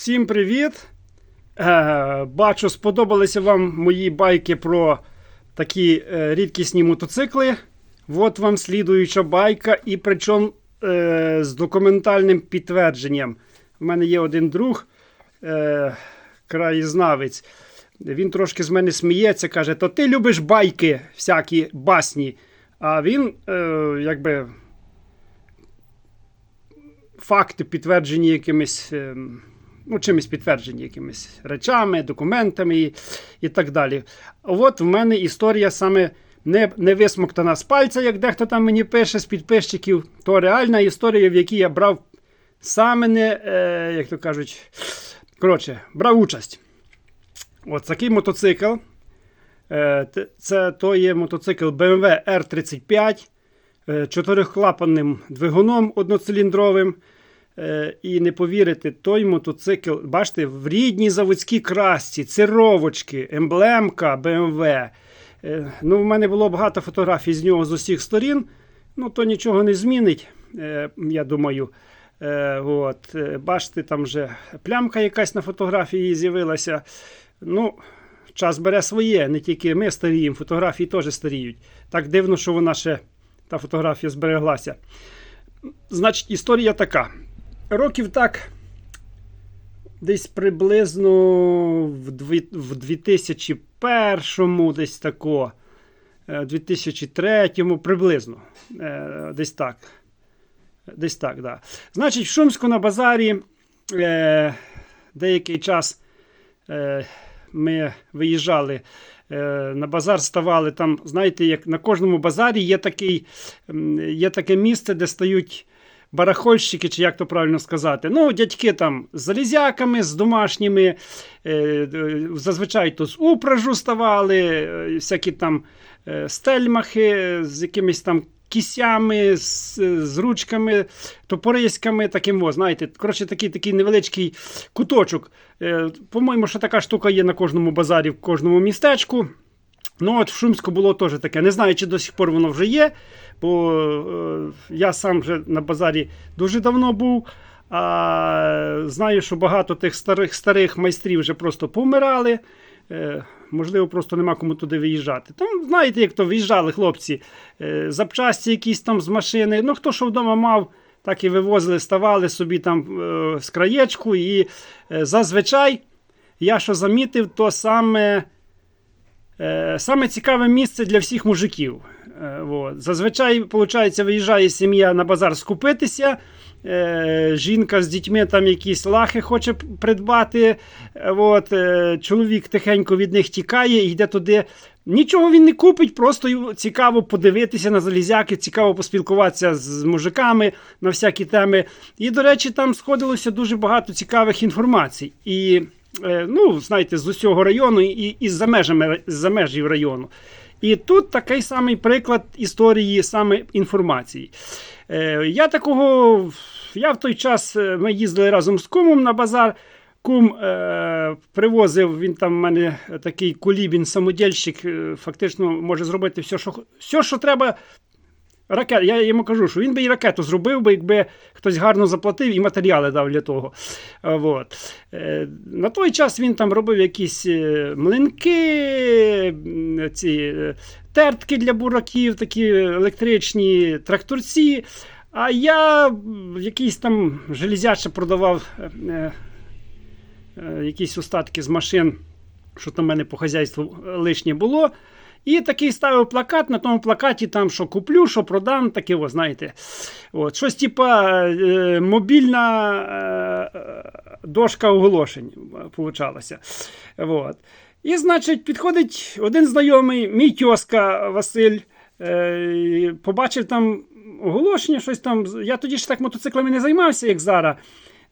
Всім привіт! Е, бачу, сподобалися вам мої байки про такі е, рідкісні мотоцикли. От вам слідуюча байка, і причому е, з документальним підтвердженням. У мене є один друг, е, краєзнавець. Він трошки з мене сміється, каже: То ти любиш байки, всякі басні. А він, е, якби, факти підтверджені якимись. ем, ну, чимось підтверджені якимись речами, документами і, і так далі. От в мене історія саме не, не висмоктана з пальця, як дехто там мені пише з підписчиків, то реальна історія, в якій я брав саме не, е, як то кажуть, коротше, брав участь. От такий мотоцикл. Е, Це то є мотоцикл BMW R35 е, чотирьохклапанним двигуном одноциліндровим. Е, І не повірите, той мотоцикл, бачите, в рідній заводській красці, цировочки, емблемка BMW. Е, Ну, в мене було багато фотографій з нього з усіх сторін. Ну, то нічого не змінить, е, я думаю. От, бачите, там вже плямка якась на фотографії з'явилася. Ну, час бере своє, не тільки ми старіємо, фотографії теж старіють. Так дивно, що вона ще та фотографія збереглася. Значить, історія така. Років так. Десь приблизно в дві- в 2001-му, десь тако, е, 2003-му, приблизно. Е, Десь так. Десь так, да. Значить, в Шумську на базарі е, деякий час е, ми виїжджали е, на базар, ставали там, знаєте, як на кожному базарі є, такий, є таке місце, де стають барахольщики, чи як то правильно сказати. Ну, дядьки там з залізяками, з домашніми, е, е, зазвичай то з упражу ставали, е, всякі там стельмахи з якимись там кісями, з, з ручками, топориськами, таким, о, знаєте, коротше, такий, такий невеличкий куточок. По-моєму, що така штука є на кожному базарі, в кожному містечку. Ну, от в Шумську було теж таке. Не знаю, чи до сих пор воно вже є, бо е, я сам вже на базарі дуже давно був. А знаю, що багато тих старих старих майстрів вже просто помирали. Е, можливо, просто нема кому туди виїжджати. Там, знаєте, як то виїжджали хлопці, е, запчасті якісь там з машини. Ну, хто що вдома мав, так і вивозили, ставали собі там з краєчку. І зазвичай, я що замітив, то саме. Е, Саме цікаве місце для всіх мужиків. Е, от. Зазвичай, виходить, виїжджає сім'я на базар скупитися. Е, жінка з дітьми там якісь лахи хоче придбати. От, чоловік тихенько від них тікає і йде туди. Нічого він не купить, просто цікаво подивитися на залізяки, цікаво поспілкуватися з мужиками на всякі теми. І, до речі, там сходилося дуже багато цікавих інформацій. І ну, знаєте, з усього району і, і за межами за межів району. І тут такий самий приклад історії саме інформації. Е, я такого, я в той час е, ми їздили разом з кумом на базар. Кум е, привозив, він там в мене такий кулібін, самодільщик, е, фактично може зробити все, що, все, що треба. Ракет, я йому кажу, що він би і ракету зробив, би, якби хтось гарно заплатив і матеріали дав для того. Е, Вот. Е, На той час він там робив якісь е, млинки, ці тертки для бураків, такі електричні тракторці. А я якийсь там железяче продавав е, е, якісь остатки з машин, що там в мене по хазяйству лишнє було. І такий ставив плакат. На тому плакаті там що куплю, що продам, таке, о, знаєте. От, щось типа е, мобільна е, дошка оголошень получалася. От. І, значить, підходить один знайомий, мій тьоска Василь, е, побачив там оголошення, щось там. Я тоді ж так мотоциклами не займався, як зараз.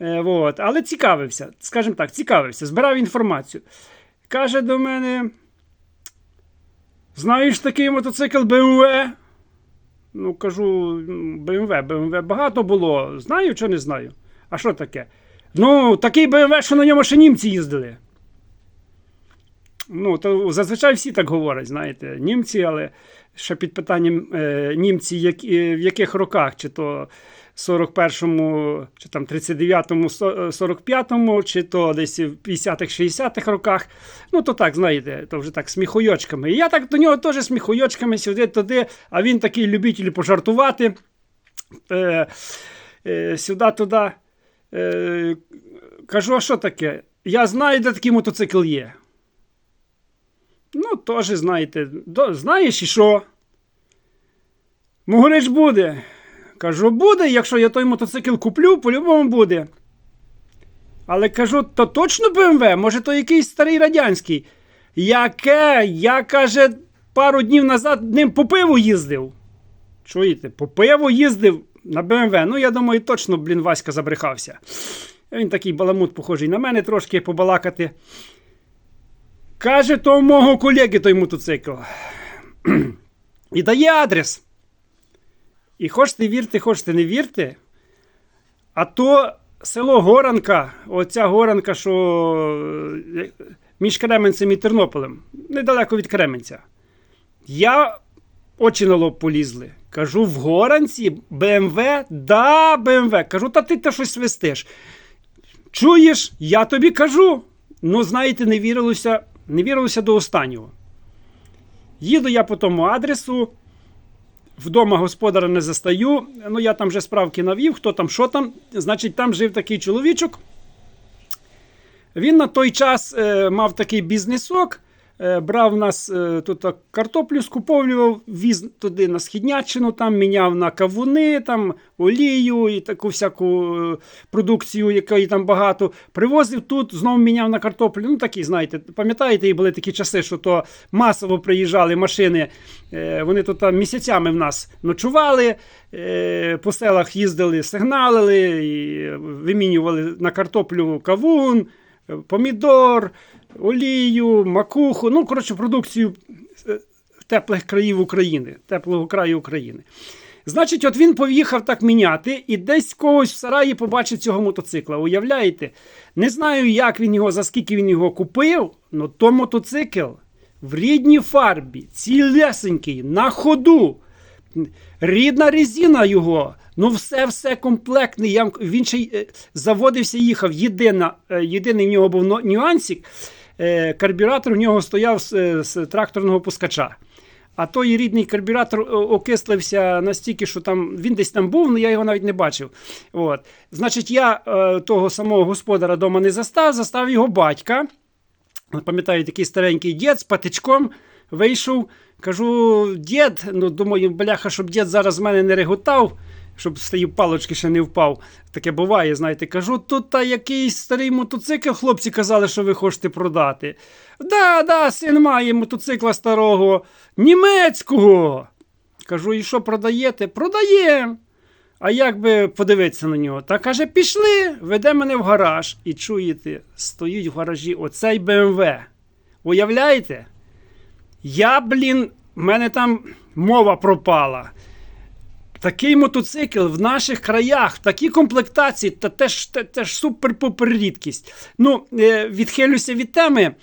Е, от, але цікавився, скажімо так, цікавився, збирав інформацію. Каже до мене. Знаєш такий мотоцикл BMW? Ну, кажу, BMW, BMW багато було. Знаю чи не знаю? А що таке? Ну, такий BMW, що на ньому ще німці їздили. Ну, то зазвичай всі так говорять, знаєте, німці, але ще під питанням е, німці, як, е, в яких роках, чи то 41-му, чи там 39-му, е, 45-му, чи то десь в 50-х, 60-х роках. Ну, то так, знаєте, то вже так сміхойочками. І я так до нього теж сміхойочками сюди-туди, а він такий любитель пожартувати. Е, е, сюди-туди. Е, кажу, а що таке? Я знаю, де такий мотоцикл є. Ну, теж знаєте, знаєш і що? Могорич буде. Кажу, буде, якщо я той мотоцикл куплю, по-любому буде. Але кажу, то точно БМВ, може, то якийсь старий радянський. Яке? Я, каже, пару днів назад ним по пиву їздив. Чуєте, по пиву їздив на БМВ. Ну, я думаю, точно, блін, Васька забрехався. Він такий баламут, похожий на мене, трошки побалакати. Каже, то у мого колеги той мотоцикл. І дає адрес. І хочете вірте, хочете не вірте. А то село Горанка, оця Горанка, що е, між Кременцем і Тернополем, недалеко від Кременця. Я очі на лоб полізли. Кажу, в Горанці БМВ, да, БМВ. Кажу, та ти та щось свистиш. Чуєш, я тобі кажу. Ну, знаєте, не вірилося, не вірилося до останнього. Їду я по тому адресу. Вдома господара не застаю. Ну, я там вже справки навів, хто там, що там. Значить, там жив такий чоловічок. Він на той час е, мав такий бізнесок, брав нас е, тут картоплю, скуповлював, віз туди на східняччину, там міняв на кавуни, там олію і таку всяку е, продукцію, якої там багато. Привозив тут, знову міняв на картоплю. Ну такі, знаєте, пам'ятаєте, і були такі часи, що то масово приїжджали машини. е, Вони тут там місяцями в нас ночували, е, по селах їздили, сигналили, і вимінювали на картоплю кавун помідор, олію, макуху, ну, коротше, продукцію е, теплих країв України, теплого краю України. Значить, от він поїхав так міняти і десь когось в сараї побачив цього мотоцикла. Уявляєте? Не знаю, як він його, за скільки він його купив, але то мотоцикл в рідній фарбі, цілесенький, на ходу. Рідна резина його. Ну, все, все комплектне. Я, він ще й, е, заводився, їхав. Єдина, е, єдиний в нього був нюансик. Е, карбюратор в нього стояв з, з тракторного пускача. А той рідний карбюратор окислився настільки, що там він десь там був, але я його навіть не бачив. От. Значить, я того самого господара вдома не застав, застав його батька. Пам'ятаю, такий старенький дід з патичком вийшов. Кажу, дід, ну думаю, бляха, щоб дід зараз мене не реготав, щоб з тієї палочки ще не впав. Таке буває, знаєте. Кажу, тут та якийсь старий мотоцикл, хлопці казали, що ви хочете продати. Да, да, син має мотоцикла старого, німецького. Кажу, і що продаєте? Продаємо. А як би подивитися на нього? Та каже, пішли, веде мене в гараж. І чуєте, стоїть в гаражі оцей БМВ. Уявляєте? Я, блін, в мене там мова пропала. Такий мотоцикл в наших краях, в такій комплектації, та теж, те- теж супер-пупер рідкість. Ну, е, відхилюся від теми.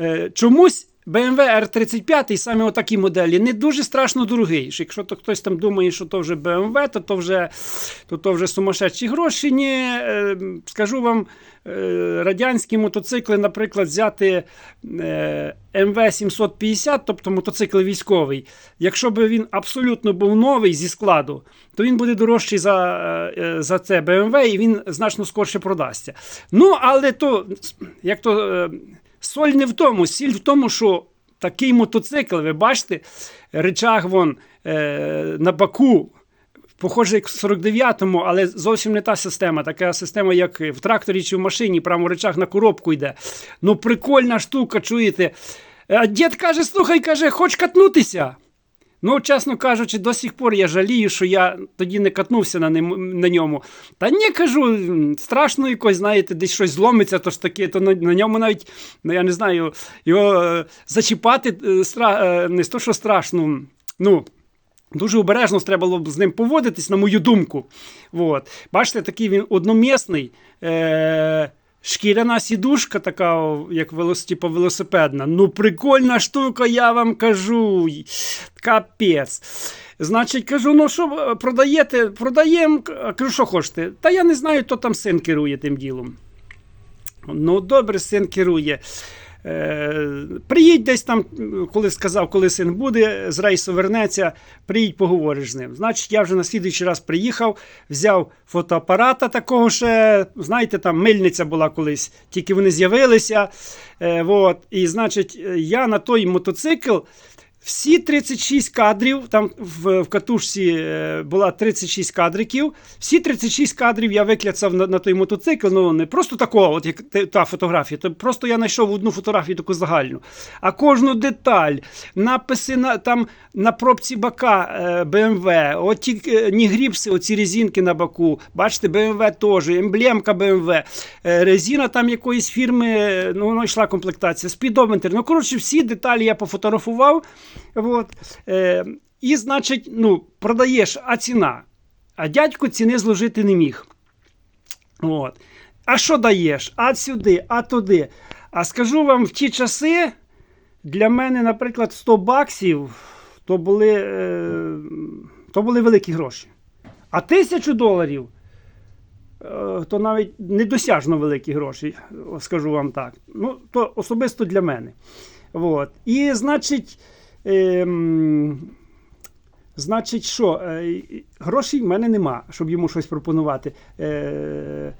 Е, чомусь BMW R35, саме отакі моделі, не дуже страшно дорогий. Якщо то хтось там думає, що то вже BMW, то то вже, то, то вже сумасшедші гроші. Ні, е, скажу вам, е, радянські мотоцикли, наприклад, взяти е, МВ-750, тобто мотоцикл військовий, якщо б він абсолютно був новий зі складу, то він буде дорожчий за, за це BMW і він значно скорше продасться. Ну, але то, як то. Е, Соль не в тому, сіль в тому, що такий мотоцикл, ви бачите, речаг вон е, на баку, Похоже, як в 49-му, але зовсім не та система. Така система, як в тракторі чи в машині, прямо речаг на коробку йде. Ну, прикольна штука, чуєте. А дід каже: слухай, каже, хоч катнутися. Ну, чесно кажучи, до сих пор я жалію, що я тоді не катнувся на, ним, на ньому. Та ні, кажу, страшно якось, знаєте, десь щось зломиться, то ж таке, то на, на ньому навіть, ну я не знаю, його е, зачіпати е, стра- е, не то, що страшно. Ну, Дуже обережно треба було б з ним поводитись, на мою думку. От. Бачите, такий він одномісний. Е- Шкіряна сідушка, така, як типу велосипедна. Ну, прикольна штука, я вам кажу. Капець. Значить, кажу, ну що ви продаєте? Продаємо. А Кажу, що хочете? Та я не знаю, хто там син керує тим ділом. Ну, добре, син керує. Е, приїдь десь там, коли сказав, коли син буде, з рейсу вернеться, приїдь, поговориш з ним. Значить, я вже на слідуючий раз приїхав, взяв фотоапарата такого ще, знаєте, там мильниця була колись, тільки вони з'явилися. Е, і, значить, я на той мотоцикл. Всі 36 кадрів, там в, в катушці е, була 36 кадриків. Всі 36 кадрів я викляцав на, на той мотоцикл. Ну не просто такого, от як та фотографія. То просто я знайшов одну фотографію таку загальну. А кожну деталь, написи на там на пробці бака е, BMW, оті е, нігріпси, оці резинки на баку. Бачите, BMW теж, емблемка BMW, е, резина там якоїсь фірми, е, ну воно йшла комплектація, спідометр. Ну, коротше, всі деталі я пофотографував. От, е, і, значить, ну, продаєш, а ціна. А дядько ціни зложити не міг. От. А що даєш? А сюди, а туди. А скажу вам, в ті часи для мене, наприклад, 100 баксів то були, е, то були великі гроші. А тисячу доларів е, то навіть недосяжно великі гроші, скажу вам так. Ну, то особисто для мене. От. І, значить, значить, що? Е, грошей в мене нема, щоб йому щось пропонувати. Е,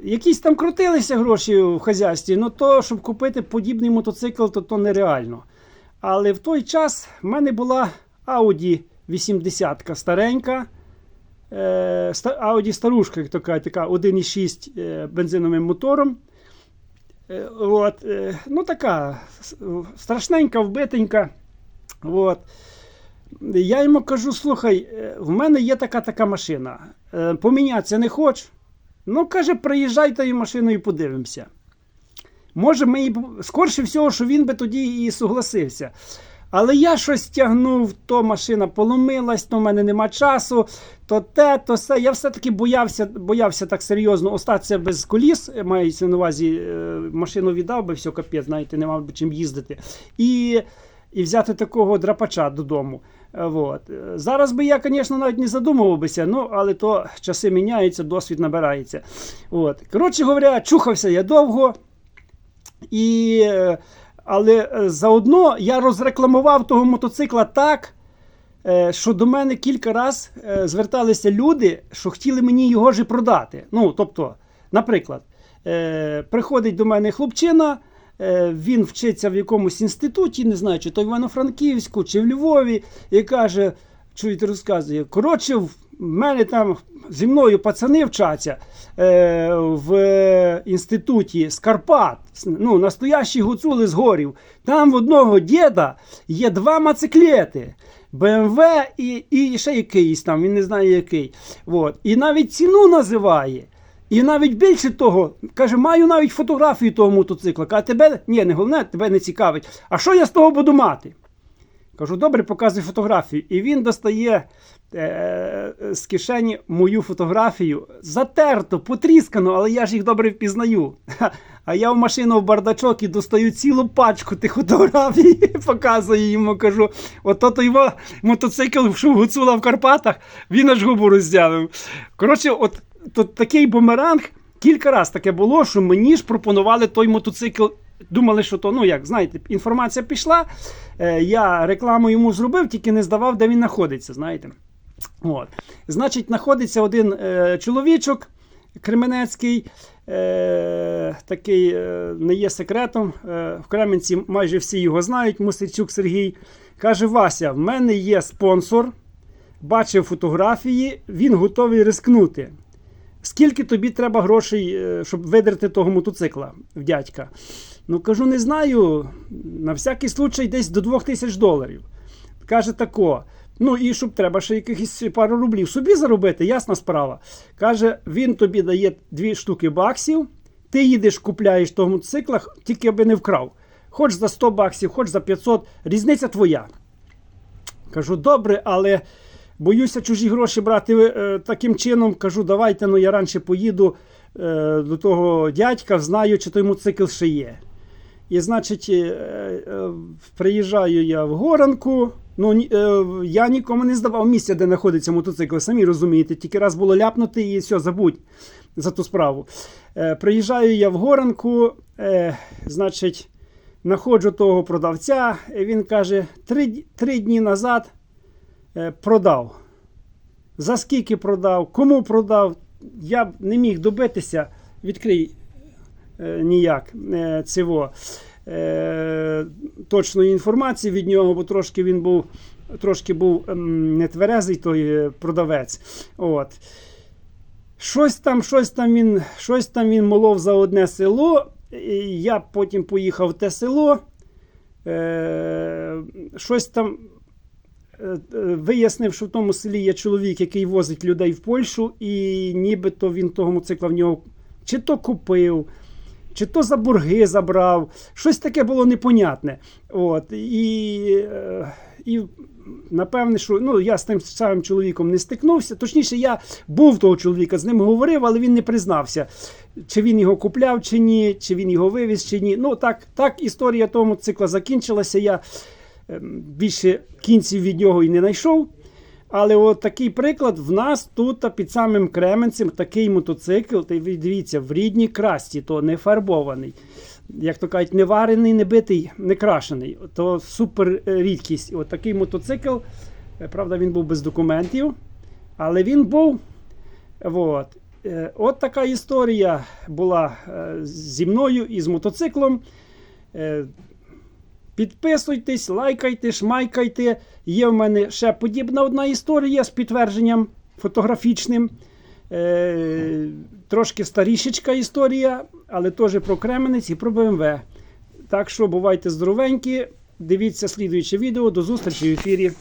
якісь там крутилися гроші в хазяйстві, ну то, щоб купити подібний мотоцикл, то, то нереально. Але в той час в мене була Audi 80 старенька. Е, Audi старушка, як то кажуть, така 1,6 е, бензиновим мотором. Е, От, ну така страшненька, вбитенька. От. Я йому кажу: слухай, е, в мене є така така машина. е, Помінятися не хочеш? Ну, каже, приїжджай тою машиною подивимося. Може, ми і скорше всього, що він би тоді і согласився. Але я щось тягнув, то машина поломилась, то в мене нема часу, то те, то все. Я все-таки боявся, боявся так серйозно остатися без коліс. е, Мається на увазі, машину віддав би, все капець, знаєте, не мав би чим їздити. І, і взяти такого драпача додому. Е, Вот. Е, Зараз би я, звісно, навіть не задумувався, ну, але то часи міняються, досвід набирається. От. Коротше говоря, чухався я довго. І, е, але заодно я розрекламував того мотоцикла так, що до мене кілька разів зверталися люди, що хотіли мені його ж продати. Ну, тобто, наприклад, приходить до мене хлопчина, він вчиться в якомусь інституті, не знаю, чи то в Івано-Франківську, чи в Львові, і каже, чуєте, розказує, коротше, в мене там зі мною пацани вчаться е, в інституті з Карпат, ну, настоящі гуцули з горів. Там в одного діда є два мациклети. БМВ і, і ще якийсь там, він не знає який. От. І навіть ціну називає. І навіть більше того, каже, маю навіть фотографію того мотоцикла. Каже, тебе ні, не головне, тебе не цікавить. А що я з того буду мати? Кажу, добре, показуй фотографію. І він достає е, з кишені мою фотографію. Затерто, потріскано, але я ж їх добре впізнаю. А я в машину в бардачок і достаю цілу пачку тих фотографій, показую йому, кажу: ото той його мотоцикл що гуцула в Карпатах, він аж губу роздявив. Коротше, от тут такий бумеранг. Кілька разів таке було, що мені ж пропонували той мотоцикл. Думали, що то, ну як знаєте, інформація пішла. Е, я рекламу йому зробив, тільки не здавав, де він знаходиться. знаєте. От. Значить, знаходиться один е, чоловічок Кременецький, е, такий е, не є секретом. Е, в Кременці майже всі його знають, Мусичук Сергій. Каже: Вася, в мене є спонсор, бачив фотографії, він готовий рискнути. Скільки тобі треба грошей, е, щоб видерти того мотоцикла в дядька? Ну, кажу, не знаю. На всякий случай десь до 2000 доларів. Каже тако. Ну і щоб треба ще якихось пару рублів собі заробити, ясна справа. Каже, він тобі дає дві штуки баксів, ти їдеш, купляєш того мотоцикла, тільки аби не вкрав. Хоч за 100 баксів, хоч за 500, різниця твоя. Кажу, добре, але боюся чужі гроші брати е, таким чином. Кажу, давайте ну я раніше поїду, е, до того дядька, знаю, чи той мотоцикл ще є. І, значить, е, приїжджаю я в Горанку. Ну, я нікому не здавав місця, де знаходиться мотоцикл, самі розумієте. Тільки раз було ляпнути і все, забудь за ту справу. Приїжджаю я в Горанку, значить, знаходжу того продавця, він каже: три, три дні назад продав. За скільки продав, кому продав, я б не міг добитися. Відкрий е, ніяк е, цього, е, точної інформації від нього, бо трошки він був, трошки був ем, нетверезий той е, продавець. От. Щось там, щось там він, щось там він молов за одне село. І я потім поїхав в те село. Е, щось там е, е, вияснив, що в тому селі є чоловік, який возить людей в Польщу, і нібито він того мотоцикла в нього чи то купив, чи то за борги забрав. Щось таке було непонятне. От, і, е, і напевне, що ну, я з тим самим чоловіком не стикнувся. Точніше, я був того чоловіка, з ним говорив, але він не признався, чи він його купляв, чи ні, чи він його вивіз, чи ні. Ну, так, так історія того мотоцикла закінчилася. Я більше кінців від нього і не знайшов. Але от такий приклад в нас тут під самим Кременцем такий мотоцикл, дивіться, в рідній красті, то не фарбований. Як то кажуть, не варений, не битий, не крашений. То супер рідкість. От такий мотоцикл. е, Правда, він був без документів, але він був. От. Е, От така історія була е, зі мною і з мотоциклом. Підписуйтесь, лайкайте, шмайкайте. Є в мене ще подібна одна історія з підтвердженням фотографічним. Е, трошки старішечка історія, але теж про Кременець і про БМВ. Так що бувайте здоровенькі. Дивіться слідуюче відео. До зустрічі в ефірі.